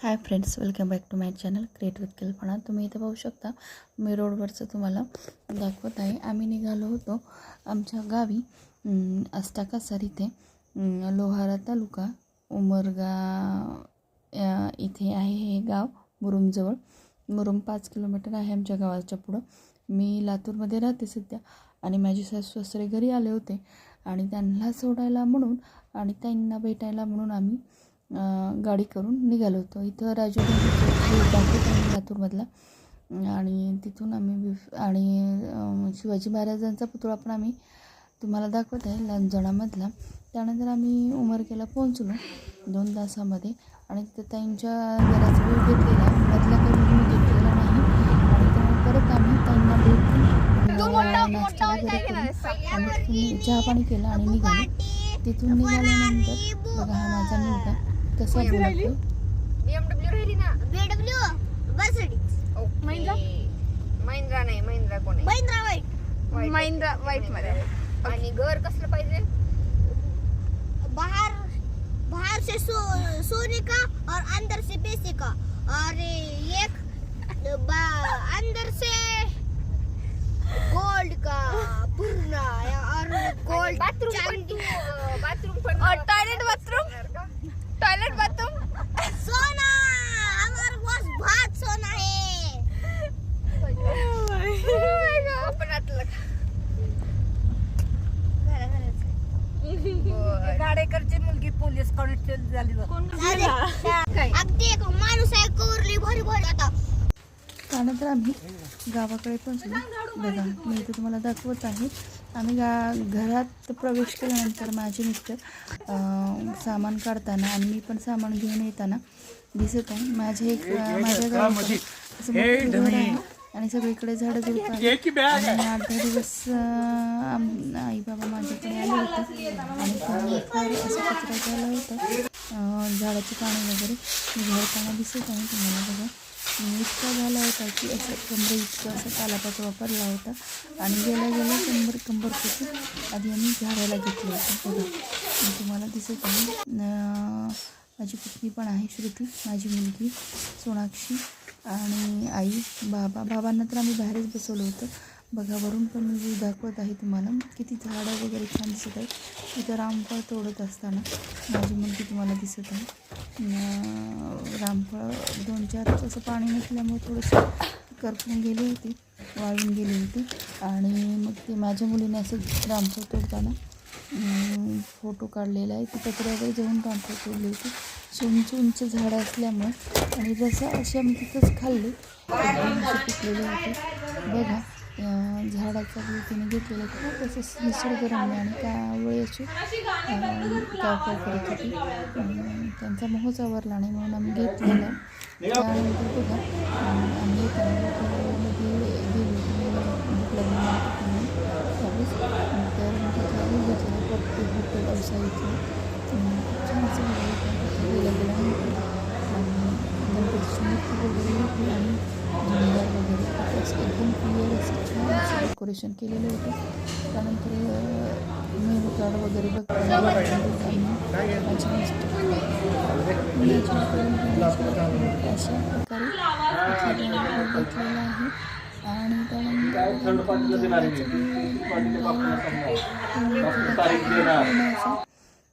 Hi friends welcome back to my channel create with Kalpana तुम्ही इथे पाहू शकता मी रोडवरचं तुम्हाला दाखवत आहे. आम्ही निघालो होतो आमच्या गावी अं, अस्ताकासर इथे लोहारा तालुका उमरगा या इथे आहे हे गाव मुरुमजवळ. मुरुम पाच किलोमीटर आहे आमच्या गावाच्या पुढं. मी लातूरमध्ये राहते सध्या आणि माझे सासू सासरे घरी आले होते आणि त्यांना सोडायला म्हणून आणि त्यांना भेटायला म्हणून आम्ही गाडी करून निघालो होतो. इथं राजू लातूरमधला आणि तिथून आम्ही आणि शिवाजी महाराजांचा पुतळा पण आम्ही तुम्हाला दाखवत आहे लांजणामधला. त्यानंतर आम्ही उमरकेला पोहोचलो दोन तासामध्ये. आणि तिथं ताईंच्या घराचा व्ह्यू घेतलेला. मधला काही मी घेतलेला नाही. आणि त्यामुळे परत आम्ही ताईंना भेटून नाश्ता वगैरे चहा पाणी केलं आणि निघालो. तिथून निघाल्यानंतर बघा हा माझा मुलगा. कसा बोलतो बीएमडब्ल्यू राहिली? ना? Mercedes okay. महिंद्रा? नाही महिंद्रा कोण? आहे महिंद्रा वाईट White महिंद्रा आहे. white मध्ये. आणि घर कसलं पाहिजे? बाहर बाहर से सो, सोने का और अंदर से पैसे का. और एक बा- अंदर से गोल्ड का पूर्ण. और गोल्ड बाथरूम बाथरूम और टॉयलेट बाथरूम टॉयलेट बाथरूम सोना हमारे पास बहुत सोना है आपण आतलं खा. गाडेकरची मुलगी पोलीस कॉन्स्टेबल झाली अगदी एक माणूस आहे कोरली भरी भरी आता. त्यानंतर आम्ही गावाकडे पोहोचलो. बघा मी इथे तुम्हाला दाखवत आहे. आम्ही गा घरात प्रवेश केल्यानंतर माझे मिस्टर अं, सामान काढताना आणि मी पण सामान घेऊन येताना दिसत आहे. माझे एक अं, माझ्या गावाकडे असं मोठं घर आहे. आणि सगळीकडे झाडं झुडपं. आणि आठ दहा दिवस आई बाबा माझ्याकडे आले होते. आणि फार असं कचरा झाला होता. झाडाची पाणी वगैरे झाडताना दिसत आहे तुम्हाला बघा. इतका झाला होता की असं कंबर इतकं असं तालापाचा वापरला होता. आणि गेल्या गेल्या कंबर कंबर कुठे आधी आम्ही झाडायला घेतलं होतं बघा. तुम्हाला दिसत आहे. अं, माझी पत्नी पण आहे श्रुती माझी मुलगी सोनाक्षी. आणि आई बाबा बाबांना तर आम्ही बाहेरच बसवलं होतं. बघा वरून पण मी दाखवत आहे तुम्हाला किती झाडं वगैरे छान दिसत आहेत. इथं रामफळ तोडत असताना माझी मुलगी तुम्हाला दिसत आहे. रामफळ दोन चार दिवस असं पाणी नसल्यामुळे थोडंसं करपून गेली होती वाळून गेली होती. आणि मग ते माझ्या मुलीने असं रामफळ तोडताना फोटो काढलेला आहे. ती कचऱ्यावर जाऊन रामफळ तोडली होती. उंच उंच झाडं असल्यामुळे आणि जसं अशी आम्ही तिथंच खाल्ली. पिकलेले होते. बघा झाडाचा व्यू तिने घेतलेलं खूप असं निसर्गरम्य आणि त्यावेळी अशी कावकाव करत होती. त्यांचा मोहच आवरला नाही म्हणून आम्ही घेतलेला. त्यानंतर बघा आम्ही येताना गेलो भूक लागली त्यावेळेस तर मी तिथं रूम घेतलेला हॉटेल व्यवसाय इथे खूप छान असं घर होतं तिथे गेल्या गेल्यानंतर आणि गणपतीची मूर्ती वगैरे होती आणि झुंबर वगैरे तिथे असं एकदम क्लिअर असं छान असं डेकोरेशन केलेलं होतं त्यानंतर मेनू कार्ड वगैरे बघताना अशा प्रकारे आहे आणि त्यानंतर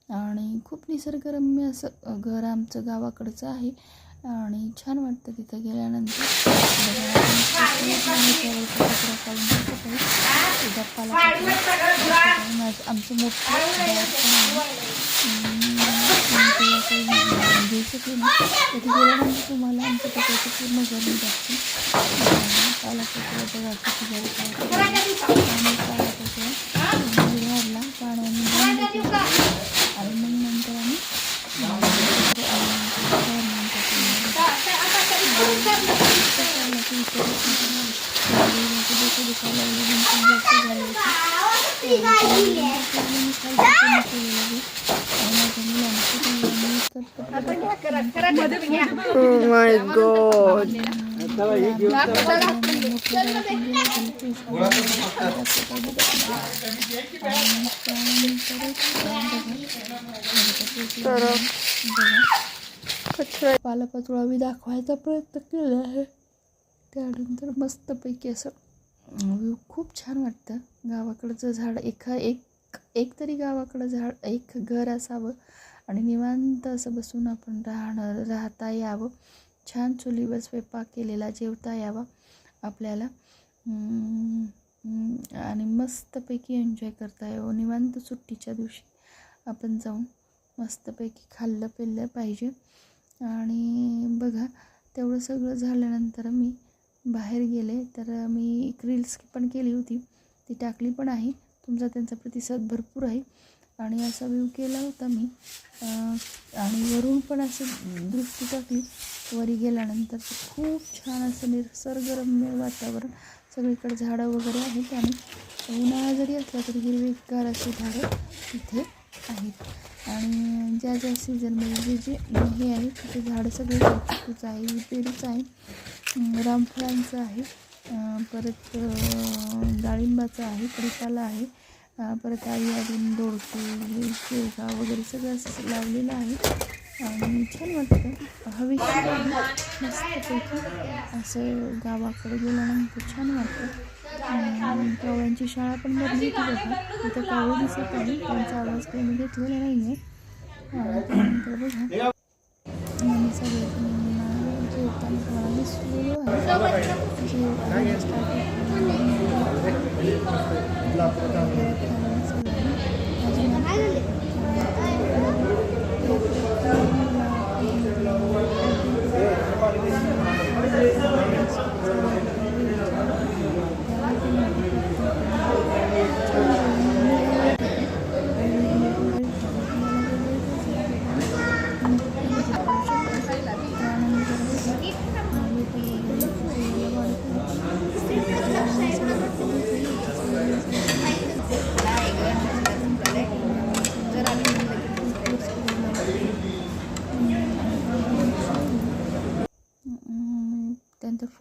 आणि खूप निसर्गरम्य असं घर आमचं गावाकडचं आहे. आणि छान वाटतं तिथं गेल्यानंतर बघा, आपण किती पाणी त्यावर कचरा काढून टाकत आहे. ते गप्पाला टाकलं. माझं- आमचं मोठं बॅग पण आहे. अं, मी तेव्हा काही घेऊ शकले नाही तिथे गेल्यानंतर तुम्हाला आमचं त्याच्याचं पूर्ण घर मी दाखवेन अं, पाला कचरा बघा किती घरी काय केलेलं आहे. आणि पाला कचरा मी झाडला पाण्याने धुवून घेतला. आणि मग नंतर आम्ही अं, तिथे आल्यानंतर फवारणी टाकली. Oh my god. तर कचरा पालापाचोळा मी दाखवायचा प्रयत्न केला आहे त्यानंतर मस्तपैकी असं व्ह्यू खूप छान वाटतं. गावाकडचं झाड एका एक एक तरी गावाकडं झाड एक घर असावं आणि निवांत असं बसून आपण राहणं राहता यावं. छान चुलीवर स्वयंपाक केलेला जेवता यावा आपल्याला. आणि मस्तपैकी एन्जॉय करता यावं. निवांत सुट्टीच्या दिवशी आपण जाऊन मस्तपैकी खाल्लं पिल्लं पाहिजे. आणि बघा तेवढं सगळं झाल्यानंतर मी बाहेर गेले तर मी एक रील्स पण केली होती. ती टाकली पण आहे. तुमचा त्यांचा प्रतिसाद भरपूर आहे. आणि असा व्ह्यू केला होता मी. आणि वरून पण असं दृष्टी टाकली. वरी गेल्यानंतर खूप छान असं निसर्गरम्य वातावरण. सगळीकडे झाडं वगैरे आहेत आणि उन्हाळा जरी असला तरी हिरवीगार अशी झाडं इथे आहेत. आणि ज्या ज्या सीझनमध्ये जे जे हे आहे तिथे झाडं सगळे आहे पेरूचं आहे. रामफळांचं आहे. परत डाळिंबाचं आहे कढीपाला आहे. परत आई अजून दोडके शेवगा वगैरे सगळं असं लावलेलं आहे. आणि छान वाटतं. हवेशीर मस्तपैकी असं गावाकडे गेल्यानंतर छान वाटतं. कावळ्यांची शाळा पण भरली होती बघा. तिथं कावळे दिसत आहे. त्यांचा आवाज काही मी घेतलेला नाही आहे त्यानंतर बघा. आम्ही सगळेजण जेवताना तुम्हाला दिसलेलो आहे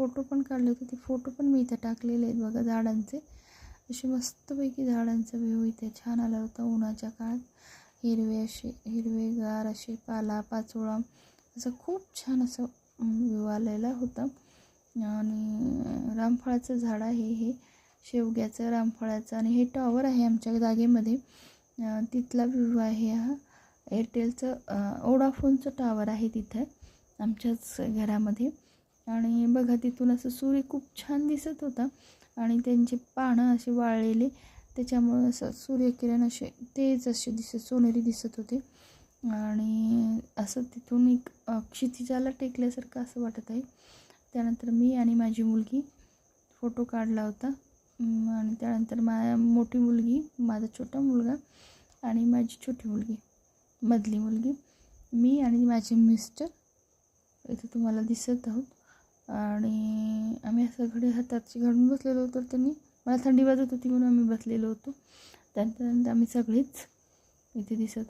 फोटो पण काढले होते. ते फोटो पण मी इथं टाकलेले आहेत बघा झाडांचे. असे मस्तपैकी झाडांचा व्ह्यू इथे छान आला होता उन्हाच्या काळात. हिरवे असे हिरवेगार असे पाला पाचोळा. असं खूप छान असं व्ह्यू आलेला होता. आणि रामफळाचं झाड आहे हे. शेवग्याचं रामफळाचं. आणि हे टॉवर आहे आमच्या जागेमध्ये. तिथला व्ह्यू आहे हा. एअरटेलचं ओडाफोनचं टॉवर आहे तिथं आमच्याच घरामध्ये. आणि बघा तिथून असं सूर्य खूप छान दिसत होता आणि त्यांचे पानं असे वाळलेले. त्याच्यामुळं असं सूर्यकिरण असे तेज असे दिसत सोनेरी दिसत होते. आणि असं तिथून एक क्षितिजाला टेकल्यासारखं असं वाटत आहे. त्यानंतर मी आणि माझी मुलगी फोटो काढला होता. आणि त्यानंतर मा मोठी मुलगी माझा छोटा मुलगा आणि माझी छोटी मुलगी मधली मुलगी. मी आणि माझे मिस्टर इथे तुम्हाला दिसत आहोत. आणि आम्ही असं घडी हाताची घालून बसलेलो होतो त्यांनी मला थंडी वाजत होती म्हणून आम्ही बसलेलो होतो. त्यानंतर आम्ही सगळेच इथे दिसत